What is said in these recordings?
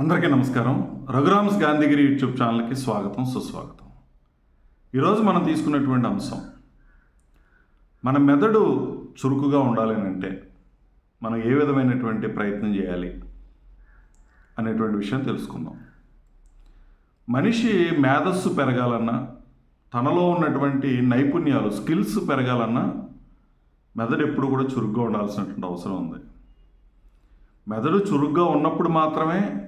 అందరికీ నమస్కారం. రఘురామ్స్ గాంధీగిరి యూట్యూబ్ ఛానల్కి స్వాగతం సుస్వాగతం. ఈరోజు మనం తీసుకున్నటువంటి అంశం మన మెదడు చురుకుగా ఉండాలి అంటే మనం ఏ విధమైనటువంటి ప్రయత్నం చేయాలి అనేటువంటి విషయం తెలుసుకుందాం. మనిషి మేధస్సు పెరగాలన్నా తనలో ఉన్నటువంటి నైపుణ్యాలు స్కిల్స్ పెరగాలన్నా మెదడు ఎప్పుడు కూడా చురుగ్గా ఉండాల్సినటువంటి అవసరం ఉంది. మెదడు చురుగ్గా ఉన్నప్పుడు మాత్రమే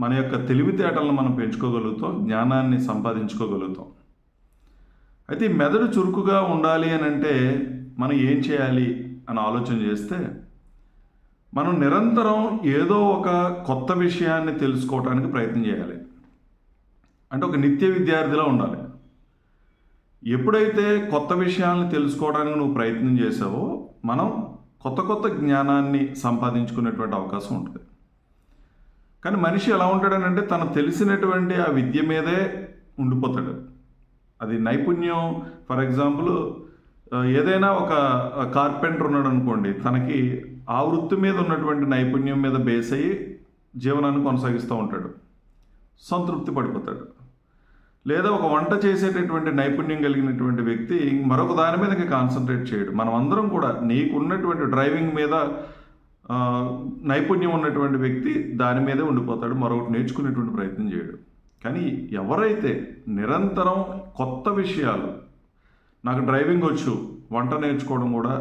మన యొక్క తెలివితేటలను మనం పెంచుకోగలుగుతాం జ్ఞానాన్ని సంపాదించుకోగలుగుతాం. అయితే మెదడు చురుకుగా ఉండాలి అని అంటే మనం ఏం చేయాలి అని ఆలోచన చేస్తే మనం నిరంతరం ఏదో ఒక కొత్త విషయాన్ని తెలుసుకోవటానికి ప్రయత్నం చేయాలి. అంటే ఒక నిత్య విద్యార్థిలా ఉండాలి. ఎప్పుడైతే కొత్త విషయాలను తెలుసుకోవడానికి నువ్వు ప్రయత్నం చేసావో మనం కొత్త కొత్త జ్ఞానాన్ని సంపాదించుకునేటువంటి అవకాశం ఉంటుంది. కానీ మనిషి ఎలా ఉంటాడనంటే తను తెలిసినటువంటి ఆ విద్య మీదే ఉండిపోతాడు. అది నైపుణ్యం. ఫర్ ఎగ్జాంపుల్ ఏదైనా ఒక కార్పెంటర్ ఉన్నాడు అనుకోండి తనకి ఆ వృత్తి మీద ఉన్నటువంటి నైపుణ్యం మీద బేస్ అయ్యి జీవనాన్ని కొనసాగిస్తూ ఉంటాడు. సంతృప్తి పడిపోతాడు. లేదా ఒక వంట చేసేటటువంటి నైపుణ్యం కలిగినటువంటి వ్యక్తి మరొక దాని మీద ఇంకా కాన్సన్ట్రేట్ చేయడు. మనం అందరం కూడా నీకు ఉన్నటువంటి డ్రైవింగ్ మీద నైపుణ్యం ఉన్నటువంటి వ్యక్తి దాని మీదే ఉండిపోతాడు మరొకటి నేర్చుకునేటువంటి ప్రయత్నం చేయడు. కానీ ఎవరైతే నిరంతరం కొత్త విషయాలు నాకు డ్రైవింగ్ వచ్చు వంట నేర్చుకోవడం కూడా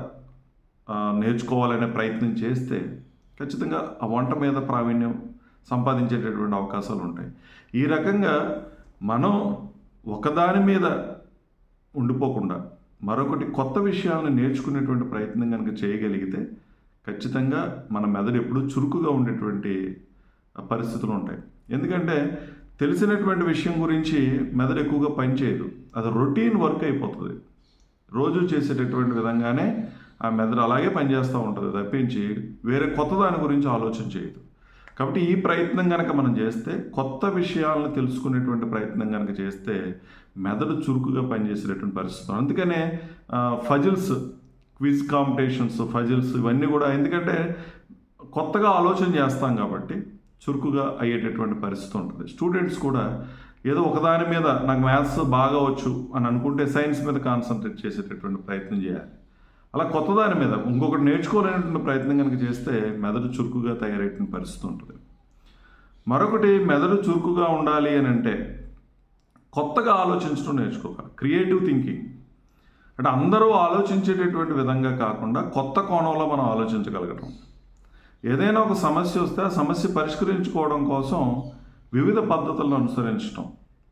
నేర్చుకోవాలనే ప్రయత్నం చేస్తే ఖచ్చితంగా ఆ వంట మీద ప్రావీణ్యం సంపాదించేటటువంటి అవకాశాలు ఉంటాయి. ఈ రకంగా మనం ఒకదాని మీద ఉండిపోకుండా మరొకటి కొత్త విషయాలను నేర్చుకునేటువంటి ప్రయత్నం కనుక చేయగలిగితే ఖచ్చితంగా మన మెదడు ఎప్పుడూ చురుకుగా ఉండేటువంటి పరిస్థితులు ఉంటాయి. ఎందుకంటే తెలిసినటువంటి విషయం గురించి మెదడు ఎక్కువగా పనిచేయదు అది రొటీన్ వర్క్ అయిపోతుంది. రోజు చేసేటటువంటి విధంగానే ఆ మెదడు అలాగే పనిచేస్తూ ఉంటుంది. తప్పించి వేరే కొత్త దాని గురించి ఆలోచన చేయదు. కాబట్టి ఈ ప్రయత్నం కనుక మనం చేస్తే కొత్త విషయాలను తెలుసుకునేటువంటి ప్రయత్నం కనుక చేస్తే మెదడు చురుకుగా పనిచేసేటటువంటి పరిస్థితి అందుకనే ఫజిల్స్ క్విజ్ కాంపిటీషన్స్ ఫజిల్స్ ఇవన్నీ కూడా. ఎందుకంటే కొత్తగా ఆలోచన చేస్తాం కాబట్టి చురుకుగా అయ్యేటటువంటి పరిస్థితి ఉంటుంది. స్టూడెంట్స్ కూడా ఏదో ఒకదాని మీద నాకు మ్యాథ్స్ బాగా వచ్చు అని అనుకుంటే సైన్స్ మీద కాన్సన్ట్రేట్ చేసేటటువంటి ప్రయత్నం చేయాలి. అలా కొత్త దాని మీద ఇంకొకటి నేర్చుకోలేనటువంటి ప్రయత్నం కనుక చేస్తే మెదడు చురుకుగా తయారయ్యేటువంటి పరిస్థితి ఉంటుంది. మరొకటి మెదడు చురుకుగా ఉండాలి అని అంటే కొత్తగా ఆలోచించడం నేర్చుకోవాలి. క్రియేటివ్ థింకింగ్ అంటే అందరూ ఆలోచించేటటువంటి విధంగా కాకుండా కొత్త కోణంలో మనం ఆలోచించగలగటం. ఏదైనా ఒక సమస్య వస్తే ఆ సమస్య పరిష్కరించుకోవడం కోసం వివిధ పద్ధతులను అనుసరించడం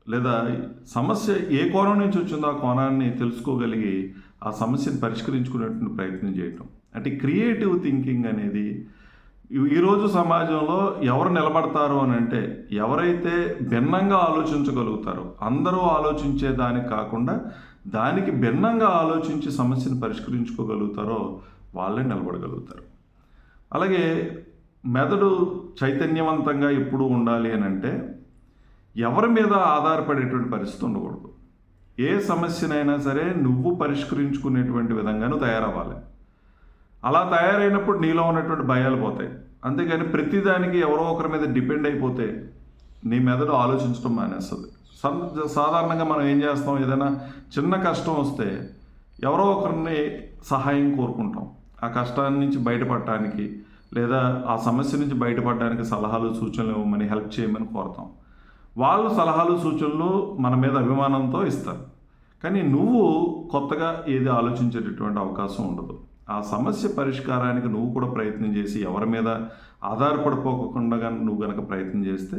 లేదా సమస్య ఏ కోణం నుంచి వచ్చిందో ఆ కోణాన్ని తెలుసుకోగలిగి ఆ సమస్యను పరిష్కరించుకునేటువంటి ప్రయత్నం చేయటం. అంటే క్రియేటివ్ థింకింగ్ అనేది ఈరోజు సమాజంలో ఎవరు నిలబడతారు అని అంటే ఎవరైతే భిన్నంగా ఆలోచించగలుగుతారో అందరూ ఆలోచించే దానికి కాకుండా దానికి భిన్నంగా ఆలోచించి సమస్యను పరిష్కరించుకోగలుగుతారో వాళ్ళే నిలబడగలుగుతారు. అలాగే మెదడు చైతన్యవంతంగా ఎప్పుడు ఉండాలి అని అంటే ఎవరి మీద ఆధారపడేటువంటి పరిస్థితి ఉండకూడదు. ఏ సమస్యనైనా సరే నువ్వు పరిష్కరించుకునేటువంటి విధంగా నువ్వు తయారవ్వాలి. అలా తయారైనప్పుడు నీలో ఉన్నటువంటి భయాలు పోతాయి. అంతేగాని ప్రతిదానికి ఎవరో ఒకరి మీద డిపెండ్ అయిపోతే నీ మెదడు ఆలోచించడం మానేస్తుంది. సాధారణంగా మనం ఏం చేస్తాం? ఏదైనా చిన్న కష్టం వస్తే ఎవరో ఒకరిని సహాయం కోరుకుంటాం. ఆ కష్టాన్ని నుంచి బయటపడటానికి లేదా ఆ సమస్య నుంచి బయటపడడానికి సలహాలు సూచనలు ఇవ్వమని హెల్ప్ చేయమని కోరుతాం. వాళ్ళు సలహాలు సూచనలు మన మీద అభిమానంతో ఇస్తారు. కానీ నువ్వు కొత్తగా ఏది ఆలోచించేటటువంటి అవకాశం ఉండదు. ఆ సమస్య పరిష్కారానికి నువ్వు కూడా ప్రయత్నం చేసి ఎవరి మీద ఆధారపడిపోకుండా నువ్వు కనుక ప్రయత్నం చేస్తే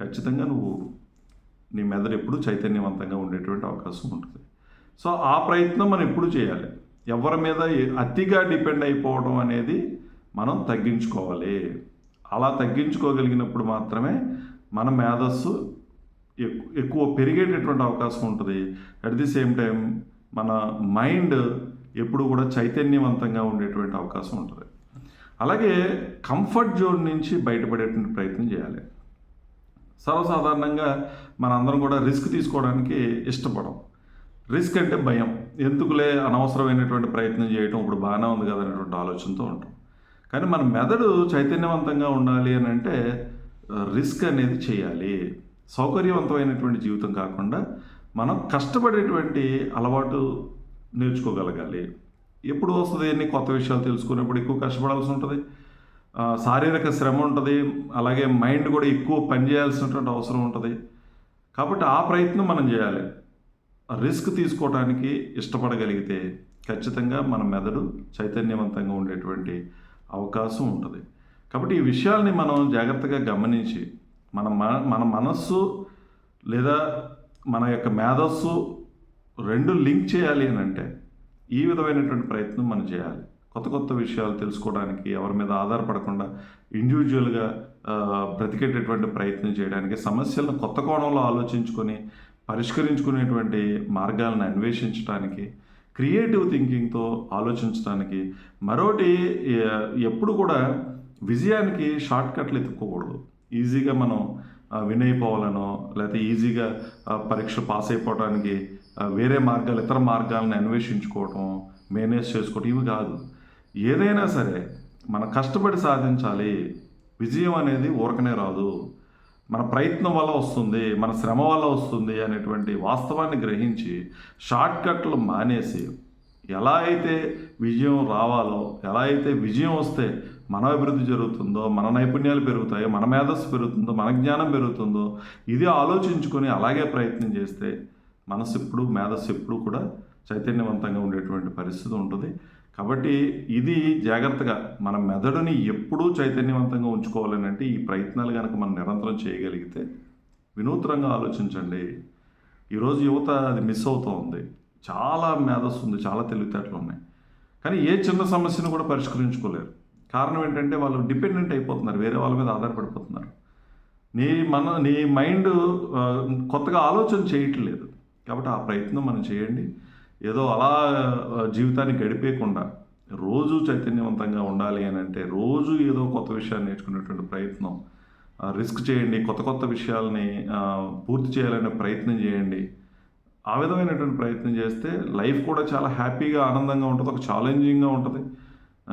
ఖచ్చితంగా నువ్వు నీ మెదడు ఎప్పుడు చైతన్యవంతంగా ఉండేటువంటి అవకాశం ఉంటుంది. సో ఆ ప్రయత్నం మనం ఎప్పుడు చేయాలి. ఎవరి మీద అతిగా డిపెండ్ అయిపోవడం అనేది మనం తగ్గించుకోవాలి. అలా తగ్గించుకోగలిగినప్పుడు మాత్రమే మన మేధస్సు ఎక్కు- ఎక్కువ పెరిగేటటువంటి అవకాశం ఉంటుంది. అట్ ది సేమ్ టైం మన మైండ్ ఎప్పుడు కూడా చైతన్యవంతంగా ఉండేటువంటి అవకాశం ఉంటుంది. అలాగే కంఫర్ట్ జోన్ నుంచి బయటపడేటువంటి ప్రయత్నం చేయాలి. సర్వసాధారణంగా మనందరం కూడా రిస్క్ తీసుకోవడానికి ఇష్టపడం రిస్క్ అంటే భయం. ఎందుకులే అనవసరమైనటువంటి ప్రయత్నం చేయటం ఇప్పుడు బాగానే ఉంది కదా అనేటువంటి ఆలోచనతో ఉంటాం. కానీ మన మెదడు చైతన్యవంతంగా ఉండాలి అని అంటే రిస్క్ అనేది చేయాలి. సౌకర్యవంతమైనటువంటి జీవితం కాకుండా మనం కష్టపడేటువంటి అలవాటు నేర్చుకోగలగాలి. ఎప్పుడు వస్తుంది ఎన్ని కొత్త విషయాలు తెలుసుకున్నప్పుడు ఎక్కువ కష్టపడాల్సి ఉంటుంది. శారీరక శ్రమ ఉంటుంది అలాగే మైండ్ కూడా ఎక్కువ పని చేయాల్సినటువంటి అవసరం ఉంటుంది. కాబట్టి ఆ ప్రయత్నం మనం చేయాలి. రిస్క్ తీసుకోవడానికి ఇష్టపడగలిగితే ఖచ్చితంగా మన మెదడు చైతన్యవంతంగా ఉండేటువంటి అవకాశం ఉంటుంది. కాబట్టి ఈ విషయాల్ని మనం జాగ్రత్తగా గమనించి మన మన మనస్సు లేదా మన యొక్క మేధస్సు రెండు లింక్ చేయాలి అని అంటే ఈ విధమైనటువంటి ప్రయత్నం మనం చేయాలి. కొత్త కొత్త విషయాలు తెలుసుకోవడానికి ఎవరి మీద ఆధారపడకుండా ఇండివిజువల్గా బ్రతికేటటువంటి ప్రయత్నం చేయడానికి సమస్యలను కొత్త కోణంలో ఆలోచించుకొని పరిష్కరించుకునేటువంటి మార్గాలను అన్వేషించడానికి క్రియేటివ్ థింకింగ్తో ఆలోచించడానికి మరోటి ఎప్పుడు కూడా విజయానికి షార్ట్ కట్లు ఎత్తుకోకూడదు. ఈజీగా మనం విన్ అయిపోవాలనో లేకపోతే ఈజీగా పరీక్ష పాస్ అయిపోవడానికి వేరే మార్గాలు ఇతర మార్గాలను అన్వేషించుకోవటం మేనేజ్ చేసుకోవటం ఇవి కాదు. ఏదైనా సరే మనం కష్టపడి సాధించాలి. విజయం అనేది ఊరకనే రాదు. మన ప్రయత్నం వల్ల వస్తుంది మన శ్రమ వల్ల వస్తుంది అనేటువంటి వాస్తవాన్ని గ్రహించి షార్ట్ కట్లు మానేసి ఎలా అయితే విజయం రావాలో ఎలా అయితే విజయం వస్తే మన అభివృద్ధి జరుగుతుందో మన నైపుణ్యాలు పెరుగుతాయో మన మేధస్సు పెరుగుతుందో మన జ్ఞానం పెరుగుతుందో ఇది ఆలోచించుకొని అలాగే ప్రయత్నం చేస్తే మనసు ఎప్పుడు మేధస్సు ఎప్పుడు కూడా చైతన్యవంతంగా ఉండేటువంటి పరిస్థితి ఉంటుంది. కాబట్టి ఇది జాగ్రత్తగా మన మెదడుని ఎప్పుడూ చైతన్యవంతంగా ఉంచుకోవాలని అంటే ఈ ప్రయత్నాలు కనుక మనం నిరంతరం చేయగలిగితే వినూత్నంగా ఆలోచించండి. ఈరోజు యువత అది మిస్ అవుతూ ఉంది. చాలా మేధస్సు ఉంది చాలా తెలివితేటలు ఉన్నాయి. కానీ ఏ చిన్న సమస్యను కూడా పరిష్కరించుకోలేరు. కారణం ఏంటంటే వాళ్ళు డిపెండెంట్ అయిపోతున్నారు వేరే వాళ్ళ మీద ఆధారపడిపోతున్నారు. నీ మన నీ మైండ్ కొత్తగా ఆలోచన చేయట్లేదు. కాబట్టి ఆ ప్రయత్నం మనం చేయండి. ఏదో అలా జీవితాన్ని గడిపేయకుండా రోజు చైతన్యవంతంగా ఉండాలి అని అంటే రోజు ఏదో కొత్త విషయాన్ని నేర్చుకునేటువంటి ప్రయత్నం రిస్క్ చేయండి కొత్త కొత్త విషయాల్ని పూర్తి చేయాలనే ప్రయత్నం చేయండి. ఆ విధమైనటువంటి ప్రయత్నం చేస్తే లైఫ్ కూడా చాలా హ్యాపీగా ఆనందంగా ఉంటుంది ఒక ఛాలెంజింగ్గా ఉంటుంది.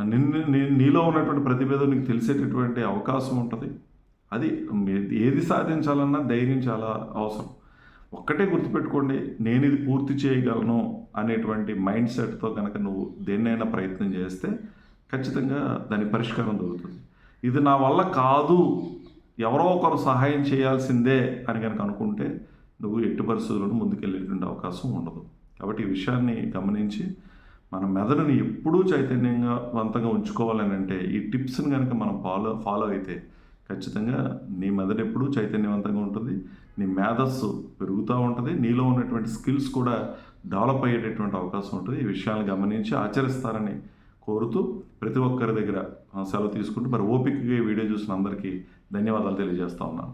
నిన్ను నీలో ఉన్నటువంటి ప్రతిభ నీకు తెలిసేటటువంటి అవకాశం ఉంటుంది. అది ఏది సాధించాలన్నా ధైర్యం చాలా అవసరం. ఒక్కటే గుర్తుపెట్టుకోండి నేను ఇది పూర్తి చేయగలను అనేటువంటి మైండ్ సెట్తో కనుక నువ్వు దేన్నైనా ప్రయత్నం చేస్తే ఖచ్చితంగా దాని పరిష్కారం దొరుకుతుంది. ఇది నా వల్ల కాదు ఎవరో ఒకరు సహాయం చేయాల్సిందే అని కనుక అనుకుంటే నువ్వు ఎట్టి పరిస్థితులను ముందుకెళ్ళేటువంటి అవకాశం ఉండదు. కాబట్టి ఈ విషయాన్ని గమనించి మన మెదడుని ఎప్పుడూ చైతన్యంగా వంతంగా ఉంచుకోవాలని అంటే ఈ టిప్స్ని కనుక మనం ఫాలో ఫాలో అయితే ఖచ్చితంగా నీ మెదడు ఎప్పుడు చైతన్యవంతంగా ఉంటుంది. నీ మేధస్సు పెరుగుతూ ఉంటుంది. నీలో ఉన్నటువంటి స్కిల్స్ కూడా డెవలప్ అయ్యేటటువంటి అవకాశం ఉంటుంది. ఈ విషయాలను గమనించి ఆచరిస్తారని కోరుతూ ప్రతి ఒక్కరి దగ్గర ఆ, సెలవు తీసుకుంటూ మరి ఓపికగా ఈ వీడియో చూసిన అందరికీ ధన్యవాదాలు తెలియజేస్తా ఉన్నాను.